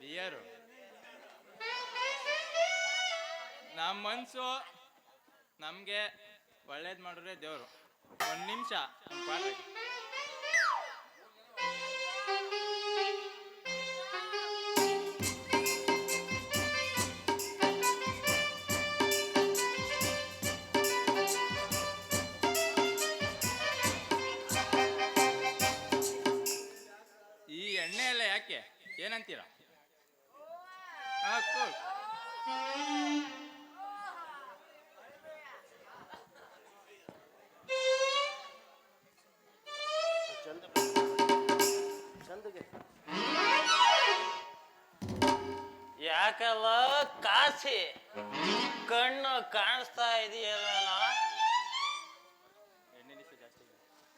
Beer. ನಮ್ಮ ಮನಸ್ಸು ನಮಗೆ ಒಳ್ಳೇದ್ ಮಾಡಿದ್ರೆ ದೇವರು. ಒಂದ್ ನಿಮಿಷ ಕೂಲ್ ಯಾಕಲ್ಲ ಕಾಸಿ? ಕಣ್ಣು ಕಾಣಿಸ್ತಾ ಇದೆಯಲ್ಲ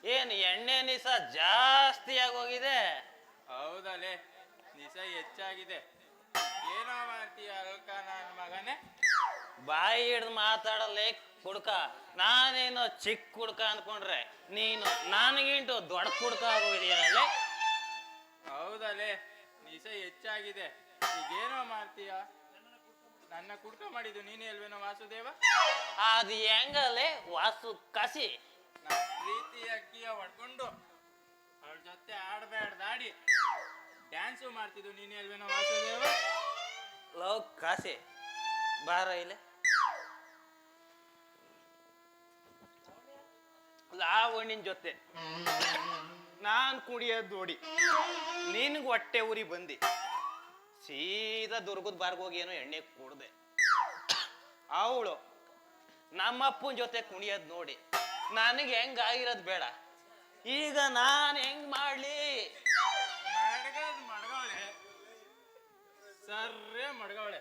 ಏನು ಎಣ್ಣೆ ನಿಸ ಜಾಸ್ತಿ ಆಗೋಗಿದೆ ಹೌದಲೇ ನಿಜ ಹೆಚ್ಚಾಗಿದೆ. ಏನೋ ಮಾಡ್ತೀಯ ಅಲ್ಕ ನನ್ನ ಮಗನೇ? ಬಾಯಿ ಹಿಡ್ದು ಮಾತಾಡಲೇ ಕುಡ್ಕ. ನಾನೇನೋ ಚಿಕ್ಕ ಕುಡ್ಕ ಅನ್ಕೊಂಡ್ರೆ ನೀನು ನನಗಿಂಟು ದೊಡ್ಡ ಕುಡ್ಕ ಆಗೋಗಿದೆಯಲ್ಲೇ? ಹೌದಲೇ ನಿಜ ಹೆಚ್ಚಾಗಿದೆ. ಈಗೇನೋ ಮಾಡ್ತೀಯ? ನನ್ನ ಕುಡ್ಕ ಮಾಡಿದ್ದು ನೀನೇ ಅಲ್ವೇನೋ ವಾಸುದೇವ? ಅದು ಹೆಂಗಲ್ಲೇ ವಾಸು ಕಸಿ. ನನ್ನ ಪ್ರೀತಿ ಅಕ್ಕಿಯ ಹೊಡ್ಕೊಂಡು ಅವಳ ಜೊತೆ ಆಡ್ಬೇಡ್ದಾಡಿ ಡ್ಯಾನ್ಸು ಮಾಡ್ತಿದ್ದು ನೀನೇ ಅಲ್ವೇನೋ ವಾಸುದೇವ? ಲವ್ ಕಾಸಿ. ಬಾರ ಇಲ್ಲ. ಲಾವಣಿನ ಜೊತೆ. ನಾನ್ ಕುಡಿಯೋದು ನೋಡಿ. ನಿನ್ಗೆ ಹೊಟ್ಟೆ ಉರಿ ಬಂದಿ. ಸೀದಾ ದುರ್ಗದ ಬಾರ್ಗೋಗಿ ಏನೋ ಎಣ್ಣೆ ಕುಡ್ದೆ. ಅವಳು ನಮ್ಮಪ್ಪನ ಜೊತೆ ಕುಣಿಯೋದ್ ನೋಡಿ. ನನಗೆ ಹೆಂಗ್ ಆಗಿರೋದು ಬೇಡ. ಈಗ ನಾನು ಹೆಂಗ್ ಮಾಡ್ಲಿ ಮಡ್ಗದ್ ಮಡ್ಗವಳೆ ಸರ್ರೇ ಮಡ್ಗವಳೆ.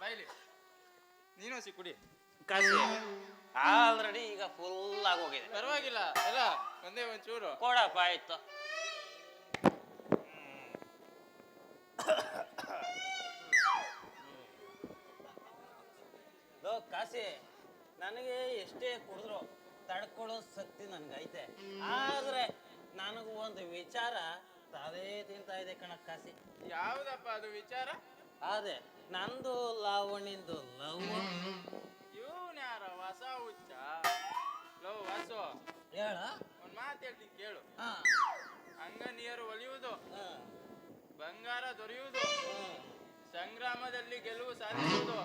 ಬೈಲಿ ನೀನು ಸಿ ಕುಡಿ. ಕಾಸಿ ಆಲ್ರೆಡಿ ಈಗ ಫುಲ್ ಆಗೋಗಿದೆ ಪರವಾಗಿಲ್ಲ. ಎಲ್ಲ ಒಂದೇ ಒಂಚೂರು. ಕೊಡಪ್ಪ ಆಯ್ತು. ಲೋ ಕಾಸಿ ನನಗೆ ಎಷ್ಟೇ ಕುಡಿದ್ರು ತಡ್ಕೊಳ್ಳೋ ಶಕ್ತಿ ನನ್ಗೈತೆ. ಆದ್ರೆ ನನಗೂ ಒಂದು ವಿಚಾರ. ತಲೆ ತಿಂತಾ ಇದೆ ಕಣ ಕಾಸಿ ಯಾವ್ದಪ್ಪ ಅದು ವಿಚಾರ? ಅದೇ ನಂದು ಲಾವಣಿಂದು ಲವ್. ಇವನ್ ಯಾರ? ಹೊಸ ಹುಚ್ಚ? ಲೋ ವಾಸು ಹೇಳ. ಒಂದ್ ಮಾತು ಹೇಳ್ತೀನಿ ಕೇಳು. ಹಂಗ ನೀರು ಒಲಿಯುವುದು ಬಂಗಾರ ದೊರೆಯುವುದು ಸಂಗ್ರಾಮದಲ್ಲಿ ಗೆಲುವು ಸಾಧಿಸುವುದು.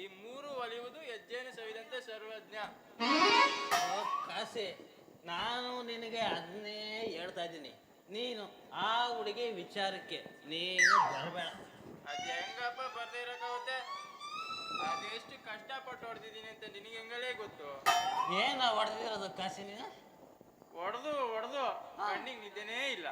ಈ ಮೂರು ಒಲಿಯುವುದು ಹೆಜ್ಜೆನು ಸವಿದಂತೆ ಸರ್ವಜ್ಞ. ಕಾಸೆ ಕಾಸಿ ನಾನು ನಿನಗೆ ಅದನ್ನೇ ಹೇಳ್ತಾ ಇದ್ದೀನಿ. ನೀನು ಆ ಹುಡುಗಿ ವಿಚಾರಕ್ಕೆ ನೀನು ಬರಬೇಡ. ಅದ್ ಹೆಂಗಪ್ಪ ಬರ್ದೇ ಇರಕಾಗುತ್ತೆ ಅದೆಷ್ಟು ಕಷ್ಟಪಟ್ಟು ಹೊಡೆದಿದ್ದೀನಿ ಅಂತ ನಿನಗೆ ಹೆಂಗಲೇ ಗೊತ್ತು? ಏನ ಹೊಡೆದಿರೋದು ಕಾಸಿ ನೀನು? ಹೊಡೆದು ಹೊಡೆದು. ಕಣ್ಣಿಗೆ ನಿದ್ದೆನೇ ಇಲ್ಲ.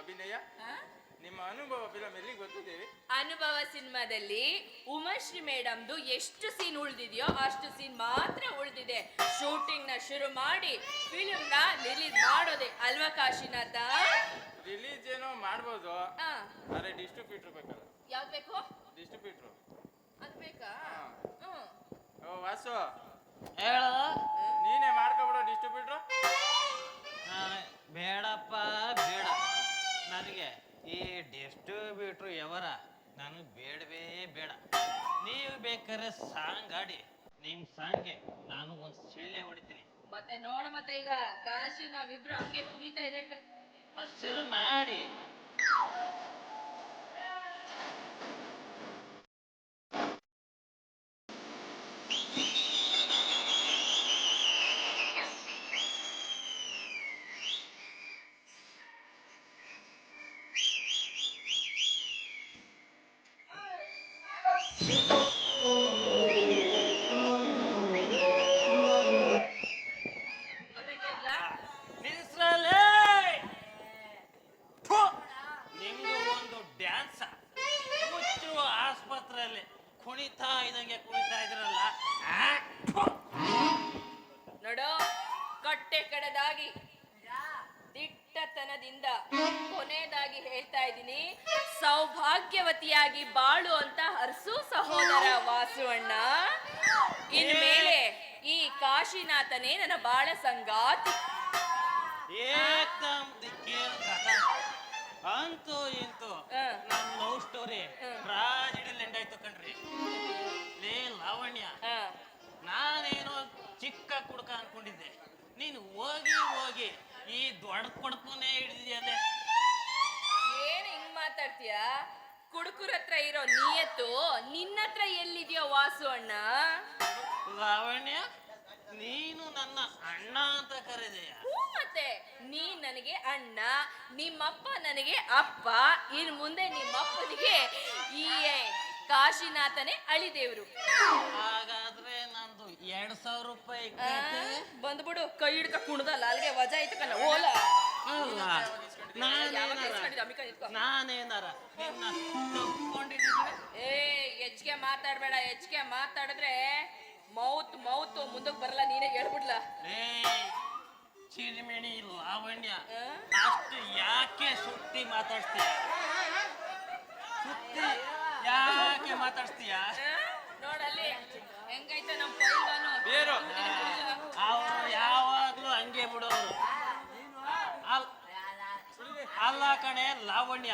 ಅಭಿನಯ? ನಿಮ್ಮ ಅನುಭವ ಫಿಲಂ ಎಲ್ಲಿ ಗೊತ್ತಿದ್ದೇವೆ? ಅನುಭವ ಸಿನಿಮಾದಲ್ಲಿ ಉಮಾಶ್ರೀ ಮೇಡಮ್ದು ಎಷ್ಟು ಸೀನ್ ಉಳಿದಿದೆಯೋ ಅಷ್ಟು ಸೀನ್ ಮಾತ್ರ ಉಳಿದಿದೆ. ಶೂಟಿಂಗ್ನ ಶುರು ಮಾಡಿ ಫಿಲಂ ನ ರಿಲೀಸ್ ಮಾಡೋದೆ ಅಲ್ವಾ ಕಾಶಿನಾಥ? ರಿಲೀಸ್ ಏನೋ ಮಾಡ್ಬೋದು. ಹಾ. ಆದರೆ ಡಿಸ್ಟ್ರಿಬ್ಯೂಟ್ರ್ ಬೇಕಲ್ಲ. ಯಾವ್ದು ಬೇಕು? ಡಿಸ್ಟ್ರಿಬ್ಯೂಟರ್ ಅದು ಬೇಕಾ? ಹ್ಮ್. ಓ ವಾಸು. ಹೇಳ. ನೀನೇ ಮಾಡ್ಕೊಬಿಡೋ ಡಿಸ್ಟ್ರಿಬ್ಯೂಟರ್ ಬೇಡಪ್ಪ ಬೇಡ ನನಗೆ ಈ ನಾನು ಬೇಡವೇ ಬೇಡ. ನೀವು ಬೇಕಾದ್ರೆ ಸಾಂಗ್ ಆಡಿ ನಿಮ್ ಸಾಂಗ್ಗೆ ನಾನು ಒಂದ್ ಸಿಳ್ಳೆ ಹೊಡಿತೀನಿ. ಮತ್ತೆ ನೋಡ ಮತ್ತೆ ಈಗ ಕಾಶಿ ನಾವಿಬ್ರು ಹಂಗೆ ಕುಣಿತಾ ಇದೆ ಹಸಿರು ಮಾಡಿ. ಕುಣಿತಾ ಇದಂಗೆ ಕುಣಿತಾ ಇದ್ರಲ್ಲ ಕಟ್ಟೆ ದಿಟ್ಟತನದಿಂದ ಕೊನೆಯದಾಗಿ ಹೇಳ್ತಾ ಇದ್ದೀನಿ. ಸೌಭಾಗ್ಯವತಿಯಾಗಿ ಬಾಳು ಅಂತ ಹರ್ಸು ಸಹೋದರ ವಾಸುವಣ್ಣ. ಇನ್ಮೇಲೆ ಈ ಕಾಶಿನಾಥನೇ ನನ್ನ ಬಾಳ ಸಂಗಾತಿ. ಏಕಂ ದಿಕ್ಕೇಲ್ ಕಥ. ಅಂತೂ ಇಂತೂ ಹ. Love story Raja tragedy end ಆಯ್ತು ಕಣ್ರಿ. ಲೇ ಲಾವಣ್ಯ ಆ, ನಾನೇನೋ ಚಿಕ್ಕ ಕುಡ್ಕ ಅನ್ಕೊಂಡಿದ್ದೆ. ನೀನು ಹೋಗಿ ಹೋಗಿ ಈ ದೊಡ್ಡ ಕೊಡ್ಕುನೇ ಹಿಡಿದಿದೆಯಲ್ಲೇ. ಏನ್ ಹಿಂಗ್ ಮಾತಾಡ್ತೀಯ? ಕುಡುಕುರ ಹತ್ರ ಇರೋ ನಿಯತ್ತು ನಿನ್ನ ಹತ್ರ ಎಲ್ಲಿದ್ಯೋ ವಾಸು ಅಣ್ಣ? ಲಾವಣ್ಯ ನೀನು ನನ್ನ ಅಣ್ಣ ಅಂತ ಕರೆದೆಯ? ಹ್ಞೂ ಮತ್ತೆ ನೀ ನನಗೆ ಅಣ್ಣ ನಿಮ್ಮಪ್ಪ ನನಗೆ ಅಪ್ಪ ಇನ್ ಮುಂದೆ ನಿಮ್ಮಪ್ಪನಿಗೆ ಈ ಕಾಶಿನಾಥನೇ ಅಳಿದೇವ್ರು. ಹಾಗಾದ್ರೆ ನಂದು ಎರಡ್ ಸಾವಿರ ರೂಪಾಯಿ? ಬಂದ್ಬಿಡು ಕೈ ಹಿಡ್ಕ ಕುಣದಲ್ಲ ಅಲ್ಲಿಗೆ ವಜಾ ಆಯ್ತು ಕಣ ಓಲ. ನಾನೇನಾರ? ಏ ಹೆಚ್ಚಿಗೆ ಮಾತಾಡ್ಬೇಡ ಹೆಚ್ಚಿಗೆ ಮಾತಾಡಿದ್ರೆ ಮೌತ್ ಮೌತ್ ಮುಂದಕ್ಕೆ ಬರಲ್ಲ ನೀನೇ ಹೇಳ್ಬಿಡ್ಲ? ಏ ಚಿರಿಮಿಣಿ ಲಾವಣ್ಯ? ಅಷ್ಟು ಯಾಕೆ ಸುತ್ತಿ ಮಾತಾಡ್ತೀಯ? ಸುತ್ತಿ ಯಾಕೆ ಮಾತಾಡ್ತೀಯ? ನೋಡಲ್ಲಿ ಹೆಂಗೈತೆ ನಮ್ಮ ಬೇರು. ಯಾವಾಗ್ಲೂ ಹಂಗೆ ಬಿಡೋರು. ಅಲ್ಲ ಕಣೆ ಲಾವಣ್ಯ.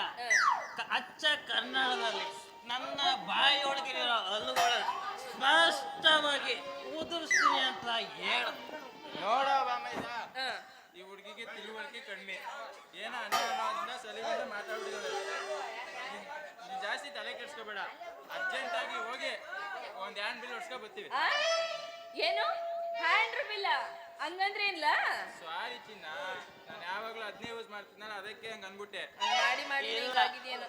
ಅಚ್ಚ ಕನ್ನಡದಲ್ಲಿ ನನ್ನ ಬಾಯಿಯೊಳಗಿರೋ ಹಲ್ಲುಗಳ ಸ್ಪಷ್ಟವಾಗಿ ಉದುರಿಸ್ತೀನಿ ಅಂತ ಹೇಳು. ನೋಡ. ಈ ಹುಡುಗಿಗೆ ತಿಳುವಳಿಕೆ ಕಡಿಮೆ. ಏನ ಅನ್ನೋ ಅನ್ನೋದನ್ನ ಸಲಿಗೆಯಿಂದ ಮಾತಾಡ್ಬಿಟ್ಟಿದ್ದಾಳೆ. ನೀನ್- ಜಾಸ್ತಿ ತಲೆ ಕೆಡ್ಸ್ಕೋಬೇಡ. ಅರ್ಜೆಂಟ್ ಆಗಿ ಹೋಗಿ ಒಂದ್ ಹ್ಯಾಂಡ್ ಬಿಲ್ ಹೊಡ್ಸ್ಕೊ ಬರ್ತೀವಿ. ಏನು? ಹ್ಯಾಂಡ್ ಬಿಲ್ಲ? ಹಂಗಂದ್ರೆ ಇಲ್ಲ ಸಾರಿ ಚಿನ್ನ ನಾನು ಯಾವಾಗ್ಲೂ ಅದನ್ನೇ ಯೂಸ್ ನಾನು ಅದಕ್ಕೆ ಹಂಗ ಅನ್ಬಿಟ್ಟೆ. ನಗು ಮಾಡಿ ಮಾಡಿ ಇಲ್ಲ. ಹಿಂಗಾಗಿದ್ಯೇನೋ.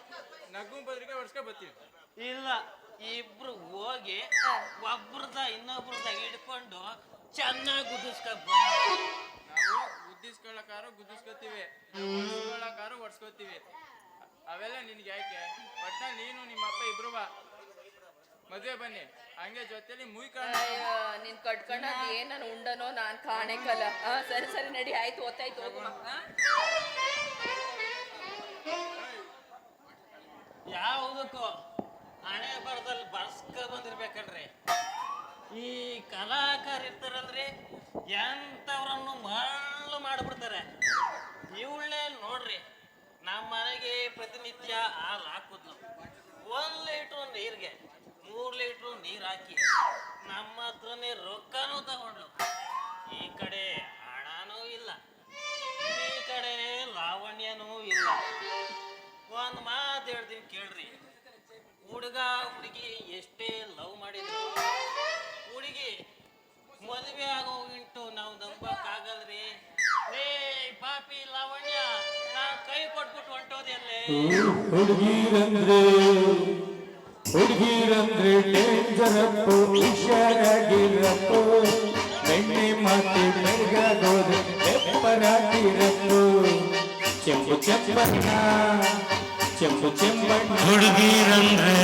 ನಗ್ಗು ಬದ್ರಿಗೆ ಹೊಡ್ಸ್ಕೊ ಬರ್ತೀವಿ ಇಲ್ಲ ಇಬ್ರು ಹೋಗಿ. ಒಬ್ರದ ಇನ್ನೊಬ್ರದ ಹಿಡ್ಕೊಂಡು ಚೆನ್ನಾಗಿ ಗುದ್ದಿಸ್ಕೊ ನಾವು ಗುದ್ದಿಸ್ಕೊಳ್ಳೋಕಾರು ಗುದ್ದಿಸ್ಕೊತೀವಿ. ಒಡ್ಸ್ಕೊಳ್ಳೋಕಾರು ಹೊಡ್ಸ್ಕೊತೀವಿ. ಅವೆಲ್ಲ ನಿನ್ಗೆ ಯಾಕೆ? ಒಟ್ನಲ್ಲಿ ನೀನು ನಿಮ್ಮ ಅಪ್ಪ ಇಬ್ರು ಬಾ. ಮದ್ವೆ ಬನ್ನಿ. ಹಂಗೆ ಜೊತೆಲಿ ಮುಯ್ ಅಯ್ಯೋ ನಿನ್ ಕಟ್ಕೊಂಡು ಏನ್ ನಾನು ಉಂಡನೋ ನಾನ್ ಕಾಣೆ ಕಲ ಸರಿ ಸರಿ ನಡಿ ಆಯ್ತು ಒತ್ತಾಯ್ತು ಹೋಗುವ ಯಾವುದಕ್ಕೂ ಹಣೆ ಬರದಲ್ಲಿ ಬರ್ಸ್ಕ ಬಂದಿರ್ಬೇಕಲ್ರಿ. ಈ ಕಲಾಕಾರ ಇರ್ತಾರಲ್ರಿ ಎಂಥವ್ರನ್ನು ಮರಳು ಮಾಡಿಬಿಡ್ತಾರೆ. ಇವಳೇ ನೋಡ್ರಿ ನಮ್ಮ ಮನೆಗೆ ಪ್ರತಿನಿತ್ಯ ಹಾಲು ಹಾಕುದ್ಲು ಒಂದು ಲೀಟ್ರು ನೀರಿಗೆ ಮೂರು ಲೀಟ್ರು ನೀರು ಹಾಕಿ ನಮ್ಮ ಹತ್ರನೇ ರೊಕ್ಕನೂ ತಗೊಂಡ್ಲು. ಈ ಕಡೆ ಹಣನೂ ಇಲ್ಲ. ಈ ಕಡೆ ಲಾವಣ್ಯನೂ ಇಲ್ಲ. ಒಂದು ಮಾತು ಹೇಳ್ತೀನಿ ಕೇಳ್ರಿ. ಹುಡುಗ ಹುಡುಗಿ ಎಷ್ಟೇ ಲವ್ ಮಾಡಿದ್ರು, ಹುಡುಗಿ ಮದುವೆ ಆಗೋ ಇಂಟು ನಾವು ನಂಬಕ್ಕಾಗಲ್ರಿ. ಏ, ಪಾಪಿ ಲಾವಣ್ಯ ನಾ ಕೈ ಕೊಟ್ಬಿಟ್ಟು ಹೊಂಟೋದೆಲ್ಲೇ ಹುಡುಗಿರಂದ್ರೆ ಹುಡುಗಿರಂದ್ರೆ ಡೇಂಜರಪ್ಪು ಹುಷಾರಾಗಿರಪ್ಪು ಬೆಣ್ಣೆ ಮಾತಿ ಬೆಳಗಾಗೋದು ಬೆಪ್ಪರಾಗಿರಪ್ಪು ಚೆಂಬು ಚೆಂಬಣ್ಣ ಚೆಂಬು ಚೆಂಬಣ್ಣ ಹುಡುಗಿರಂದ್ರೆ